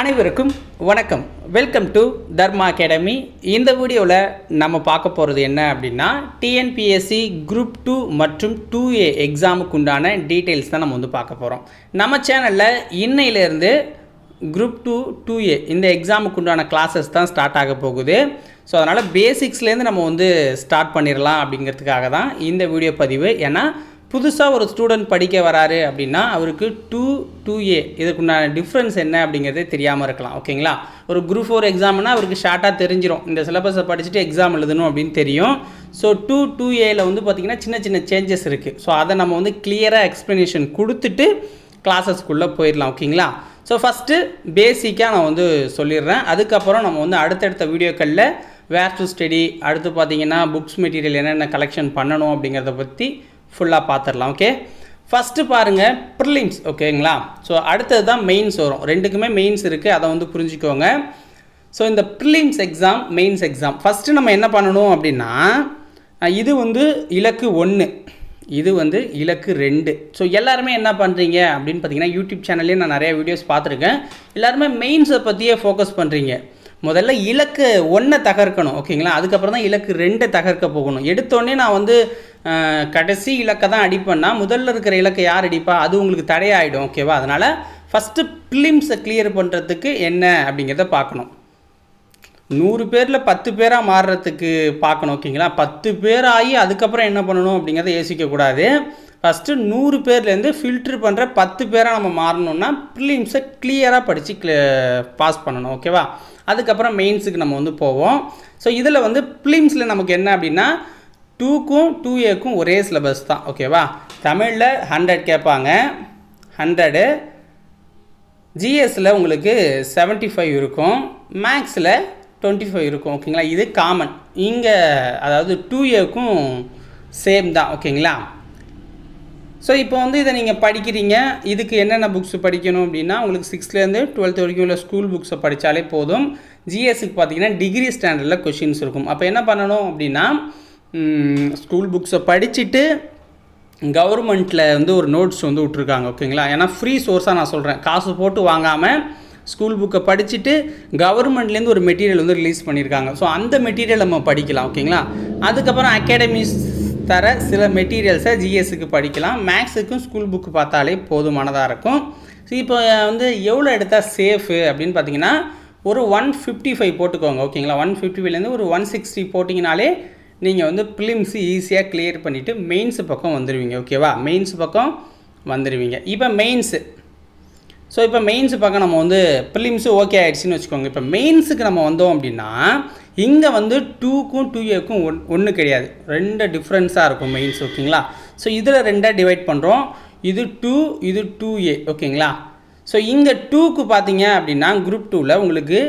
அனைவருக்கும் வணக்கம். Welcome to Dharma academy இந்த வீடியோவில் நம்ம பார்க்க போகிறது என்ன அப்படின்னா டிஎன்பிஎஸ்சி குரூப் டூ மற்றும் டூ ஏ எக்ஸாமுக்கு உண்டான டீட்டெயில்ஸ் தான் நம்ம வந்து பார்க்க போகிறோம் நம்ம சேனலில் இன்னையிலேருந்து குரூப் டூ டூ ஏ இந்த எக்ஸாமுக்கு உண்டான கிளாஸஸ் தான் ஸ்டார்ட் ஆக போகுது. ஸோ அதனால் பேசிக்ஸ்லேருந்து நம்ம வந்து ஸ்டார்ட் பண்ணிடலாம் அப்படிங்கிறதுக்காக தான் இந்த வீடியோ பதிவு. ஏன்னா புதுசாக ஒரு ஸ்டூடெண்ட் படிக்க வராரு அப்படின்னா அவருக்கு டூ டூ ஏ இதுக்குண்டான டிஃப்ரென்ஸ் என்ன அப்படிங்கிறதே தெரியாமல் இருக்கலாம் ஓகேங்களா? ஒரு குரூப் ஃபோர் எக்ஸாம்னா அவருக்கு ஷார்ட்டாக தெரிஞ்சிடும் இந்த சிலபஸை படிச்சுட்டு எக்ஸாம் எழுதணும் அப்படின்னு தெரியும். ஸோ டூ டூ ஏயில் வந்து பார்த்திங்கன்னா சின்ன சின்ன சேஞ்சஸ் இருக்குது ஸோ அதை நம்ம வந்து கிளியராக எக்ஸ்ப்ளனேஷன் கொடுத்துட்டு கிளாஸஸ்க்குள்ளே போயிடலாம் ஓகேங்களா? ஸோ ஃபஸ்ட்டு பேசிக்காக நான் வந்து சொல்லிடுறேன். அதுக்கப்புறம் நம்ம வந்து அடுத்தடுத்த வீடியோக்களில் வேர் டு ஸ்டடி அடுத்து பார்த்தீங்கன்னா புக்ஸ் மெட்டீரியல் என்னென்ன கலெக்ஷன் பண்ணணும் அப்படிங்கிறத பற்றி ஃபுல்லாக பார்த்துடலாம் ஓகே ஃபஸ்ட்டு பாருங்கள் ப்ரிலிம்ஸ் ஓகேங்களா ஸோ அடுத்தது தான் மெயின்ஸ் வரும். ரெண்டுக்குமே மெயின்ஸ் இருக்குது அதை வந்து புரிஞ்சுக்கோங்க. ஸோ இந்த prelims exam mains exam first நம்ம என்ன பண்ணணும் அப்படின்னா இது வந்து இலக்கு ஒன்று இது வந்து இலக்கு ரெண்டு. ஸோ எல்லாருமே என்ன பண்ணுறீங்க அப்படின்னு பார்த்தீங்கன்னா யூடியூப் சேனல்லே நான் நிறைய வீடியோஸ் பார்த்துருக்கேன். எல்லாருமே மெயின்ஸை பற்றியே ஃபோக்கஸ் பண்ணுறீங்க முதல்ல இலக்கு ஒன்றை தகர்க்கணும் ஓகேங்களா? அதுக்கப்புறம் தான் இலக்கு ரெண்டை தகர்க்க போகணும். எடுத்தோடனே நான் வந்து கடைசி இலக்கை தான் அடிப்பேன்னா முதல்ல இருக்கிற இலக்கை யார் அடிப்பா? அது உங்களுக்கு தடையாயிடும் ஓகேவா? அதனால் ஃபஸ்ட்டு ப்ளிம்ஸை கிளியர் பண்ணுறதுக்கு என்ன அப்படிங்கிறத பார்க்கணும். நூறு பேரில் பத்து பேராக மாறுறதுக்கு பார்க்கணும் ஓகேங்களா? பத்து பேர் ஆகி அதுக்கப்புறம் என்ன பண்ணணும் அப்படிங்கிறத யோசிக்கக்கூடாது ஃபஸ்ட்டு நூறு பேர்லேருந்து ஃபில்ட்ரு பண்ணுற பத்து பேராக நம்ம மாறணும்னா ப்ரிலிம்ஸை கிளியராக படித்து பாஸ் பண்ணணும் ஓகேவா அதுக்கப்புறம் மெயின்ஸுக்கு நம்ம வந்து போவோம். ஸோ இதில் வந்து ப்ரிலிம்ஸில் நமக்கு என்ன அப்படின்னா டூக்கும் டூ ஏக்கும் ஒரே சிலபஸ் தான் ஓகேவா தமிழில் ஹண்ட்ரட் கேட்பாங்க. ஹண்ட்ரடு ஜிஎஸ்சில் உங்களுக்கு 75 ஃபைவ் இருக்கும். மேக்ஸில் டுவெண்ட்டி ஃபைவ் இருக்கும் ஓகேங்களா இது காமன் இங்கே அதாவது டூ ஏக்கும் சேம் தான் ஓகேங்களா ஸோ இப்போ வந்து இதை நீங்கள் படிக்கிறீங்க இதுக்கு என்னென்ன புக்ஸ் படிக்கணும் அப்படின்னா உங்களுக்கு சிக்ஸ்த்லேருந்து டுவெல்த் வரைக்கும் உள்ள ஸ்கூல் புக்ஸை படித்தாலே போதும். ஜிஎஸ்சிக்கு பார்த்தீங்கன்னா டிகிரி ஸ்டாண்டர்டில் கொஷின்ஸ் இருக்கும். அப்போ என்ன பண்ணணும் அப்படின்னா ஸ்கூல் புக்ஸை படிச்சுட்டு கவர்மெண்ட்டில் வந்து ஒரு நோட்ஸ் வந்து விட்ருக்காங்க ஓகேங்களா ஏன்னா ஃப்ரீ சோர்ஸாக நான் சொல்கிறேன் காசு போட்டு வாங்காமல் ஸ்கூல் புக்கை படிச்சுட்டு கவர்மெண்ட்லேருந்து ஒரு மெட்டீரியல் வந்து ரிலீஸ் பண்ணியிருக்காங்க ஸோ அந்த மெட்டீரியல் நம்ம படிக்கலாம் ஓகேங்களா அதுக்கப்புறம் அகாடமிஸ் தர சில மெட்டீரியல்ஸை ஜிஎஸ்க்கு படிக்கலாம். மேக்ஸுக்கும் ஸ்கூல் புக்கு பார்த்தாலே போதுமானதாக இருக்கும். ஸோ இப்போ வந்து எவ்வளோ எடுத்தால் சேஃபு அப்படின்னு பார்த்தீங்கன்னா ஒரு ஒன் ஃபிஃப்டி ஃபைவ் போட்டுக்கோங்க ஓகேங்களா ஒன் ஃபிஃப்டி ஃபைவ்லேருந்து ஒரு ஒன் சிக்ஸ்டி போட்டிங்கனாலே நீங்கள் வந்து ப்ரிலிம்ஸ் ஈஸியாக கிளியர் பண்ணிவிட்டு மெயின்ஸ் பக்கம் வந்துடுவீங்க ஓகேவா மெயின்ஸ் பக்கம் வந்துடுவீங்க இப்போ மெயின்ஸு ஸோ இப்போ மெயின்ஸ் பக்கம் நம்ம வந்து ப்ரிலிம்ஸு ஓகே ஆகிடுச்சின்னு வச்சுக்கோங்க. இப்போ மெயின்ஸுக்கு நம்ம வந்தோம் அப்படின்னா இங்கே வந்து டூக்கும் டூ ஏக்கும் ஒன் ஒன்று கிடையாது. ரெண்டு டிஃப்ரென்ஸாக இருக்கும் மெயின்ஸ் ஓகேங்களா ஸோ இதில் ரெண்டாக டிவைட் பண்ணுறோம் இது டூ இது டூ ஏ ஓகேங்களா ஸோ இங்கே டூக்கு பார்த்தீங்க அப்படின்னா குரூப் டூவில் உங்களுக்கு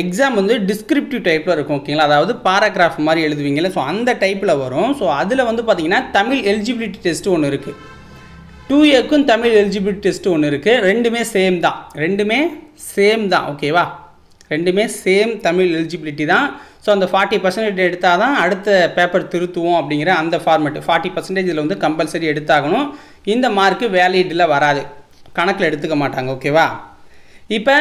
எக்ஸாம் வந்து டிஸ்கிரிப்டிவ் டைப்பில் இருக்கும் ஓகேங்களா அதாவது பாராகிராஃப் மாதிரி எழுதுவீங்களே ஸோ அந்த டைப்பில் வரும். ஸோ அதில் வந்து பார்த்தீங்கன்னா தமிழ் எலிஜிபிலிட்டி டெஸ்ட்டு ஒன்று இருக்குது டூ ஏக்கும் தமிழ் எலிஜிபிலிட்டி டெஸ்ட்டு ஒன்று இருக்குது ரெண்டுமே சேம் தான். ரெண்டுமே சேம் தான் ஓகேவா ரெண்டுமே சேம் தமிழ் எலிஜிபிலிட்டி தான். ஸோ அந்த ஃபார்ட்டி பர்சன்டேஜ் எடுத்தால் தான் அடுத்த பேப்பர் திருத்துவோம் அப்படிங்கிற அந்த ஃபார்மெட் ஃபார்ட்டி பர்சன்டேஜ் இதில் வந்து கம்பல்சரி எடுத்தாகணும். இந்த மார்க்கு வேலிடில் வராது. கணக்கில் எடுத்துக்க மாட்டாங்க ஓகேவா இப்போ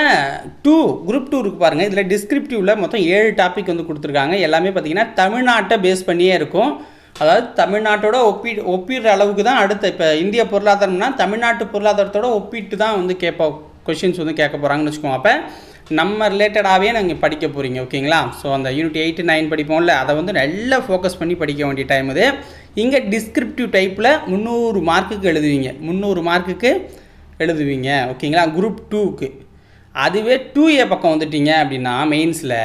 டூ குரூப் டூ இருக்கு பாருங்கள் இதில் டிஸ்கிரிப்டிவில் மொத்தம் ஏழு டாபிக் வந்து கொடுத்துருக்காங்க. எல்லாமே பார்த்தீங்கன்னா தமிழ்நாட்டை பேஸ் பண்ணியே இருக்கும். அதாவது தமிழ்நாட்டோட ஒப்பி ஒப்பிடுற அளவுக்கு தான் அடுத்த இப்போ இந்திய பொருளாதாரம்னா தமிழ்நாட்டு பொருளாதாரத்தோட ஒப்பிட்டு தான் வந்து கேட்போம். கொஷின்ஸ் வந்து கேட்க போகிறாங்கன்னு வச்சுக்கோங்க. அப்போ நம்ம ரிலேட்டடாகவே நீங்கள் படிக்க போகிறீங்க ஓகேங்களா ஸோ அந்த யூனிட் எயிட் நைன் படிப்போம்ல அதை வந்து நல்லா ஃபோக்கஸ் பண்ணி படிக்க வேண்டிய டைம் இது. இங்கே டிஸ்கிரிப்டிவ் டைப்பில் முந்நூறு மார்க்குக்கு எழுதுவீங்க. முந்நூறு மார்க்குக்கு எழுதுவீங்க ஓகேங்களா குரூப் டூக்கு அதுவே டூ ஏ பக்கம் வந்துட்டீங்க அப்படின்னா மெயின்ஸில்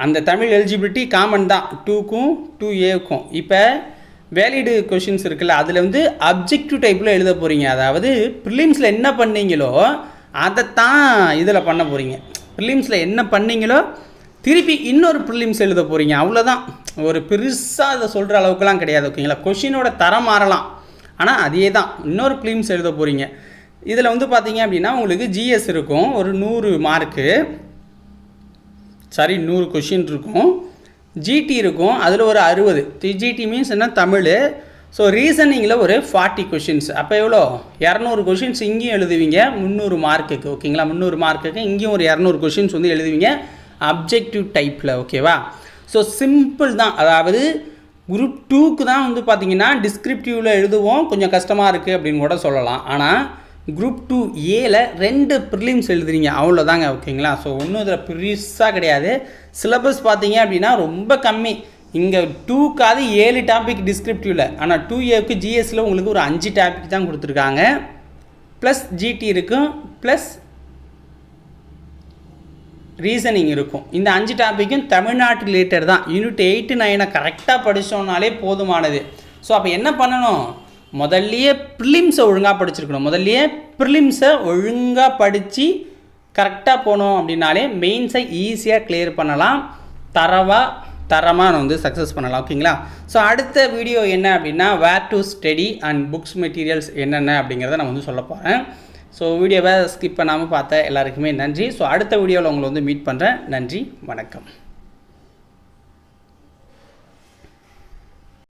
அந்த தமிழ் எலிஜிபிலிட்டி காமன் தான். டூக்கும் டூ ஏக்கும் இப்போ வேலிடு கொஷின்ஸ் இருக்குல்ல அதில் வந்து அப்ஜெக்டிவ் டைப்பில் எழுத போகிறீங்க அதாவது ப்ரிலிம்ஸில் என்ன பண்ணீங்களோ அதைத்தான் இதில் பண்ண போகிறீங்க ப்ரிலிம்ஸில் என்ன பண்ணீங்களோ திருப்பி இன்னொரு ப்ரிலிம்ஸ் எழுத போகிறீங்க அவ்வளோதான் ஒரு பெருசாக அதை சொல்கிற அளவுக்குலாம் கிடையாது ஓகேங்களா? கொஷினோட தரம் மாறலாம். ஆனால் அதே தான் இன்னொரு ப்ரிலிம்ஸ் எழுத போகிறீங்க இதில் வந்து பார்த்தீங்க அப்படின்னா உங்களுக்கு ஜிஎஸ் இருக்கும். ஒரு நூறு மார்க்கு சாரி நூறு கொஷின் இருக்கும். ஜிடி இருக்கும். அதில் ஒரு அறுபது. ஜிடி மீன்ஸ் என்ன? தமிழ். ஸோ ரீசனிங்கில் ஒரு ஃபார்ட்டி கொஷின்ஸ் அப்போ எவ்வளோ? இரநூறு கொஷின்ஸ் இங்கேயும் எழுதுவீங்க முந்நூறு மார்க்குக்கு ஓகேங்களா முந்நூறு மார்க்குக்கு இங்கேயும் ஒரு இரநூறு கொஷின்ஸ் வந்து எழுதுவீங்க அப்ஜெக்டிவ் டைப்பில் ஓகேவா ஸோ சிம்பிள் தான். அதாவது குரூப் டூக்கு தான் வந்து பார்த்தீங்கன்னா டிஸ்கிரிப்டிவில் எழுதுவோம் கொஞ்சம் கஷ்டமாக இருக்குது அப்படின்னு கூட சொல்லலாம். ஆனால் குரூப் டூ ஏல ரெண்டு ப்ரிலிம்ஸ் எழுதுறீங்க. அவ்வளோதாங்க ஓகேங்களா ஸோ ஒன்றும் இதில் பெருசாக கிடையாது. சிலபஸ் பார்த்தீங்க அப்படின்னா ரொம்ப கம்மி. இங்கே டூக்காவது ஏழு டாபிக் டிஸ்கிரிப்டிவில் ஆனால் டூ ஏக்கு ஜிஎஸ்சில் உங்களுக்கு ஒரு அஞ்சு டாபிக் தான் கொடுத்துருக்காங்க. ப்ளஸ் ஜிடி இருக்கும். ப்ளஸ் ரீசனிங் இருக்கும். இந்த அஞ்சு டாப்பிக்கும் தமிழ்நாட்டு ரிலேட்டட் தான். யூனிட் எயிட்டு நைனை கரெக்டாக படித்தோம்னாலே போதுமானது. ஸோ அப்போ என்ன பண்ணணும்? முதல்லையே ப்ரிலிம்ஸை ஒழுங்காக படிச்சிருக்கணும். முதல்லையே ப்ரிலிம்ஸை ஒழுங்காக படித்து கரெக்டாக போனோம் அப்படின்னாலே மெயின்ஸை ஈஸியாக கிளியர் பண்ணலாம். தரவாக தரமாக வந்து சக்ஸஸ் பண்ணலாம் ஓகேங்களா ஸோ அடுத்த வீடியோ என்ன அப்படின்னா where to study and books materials என்னென்ன அப்படிங்கிறத நான் வந்து சொல்ல போகிறேன் ஸோ வீடியோவை ஸ்கிப் பண்ணாமல் பார்த்த எல்லாருக்குமே நன்றி. ஸோ அடுத்த வீடியோவில் உங்களை வந்து மீட் பண்ணுறேன் நன்றி வணக்கம்.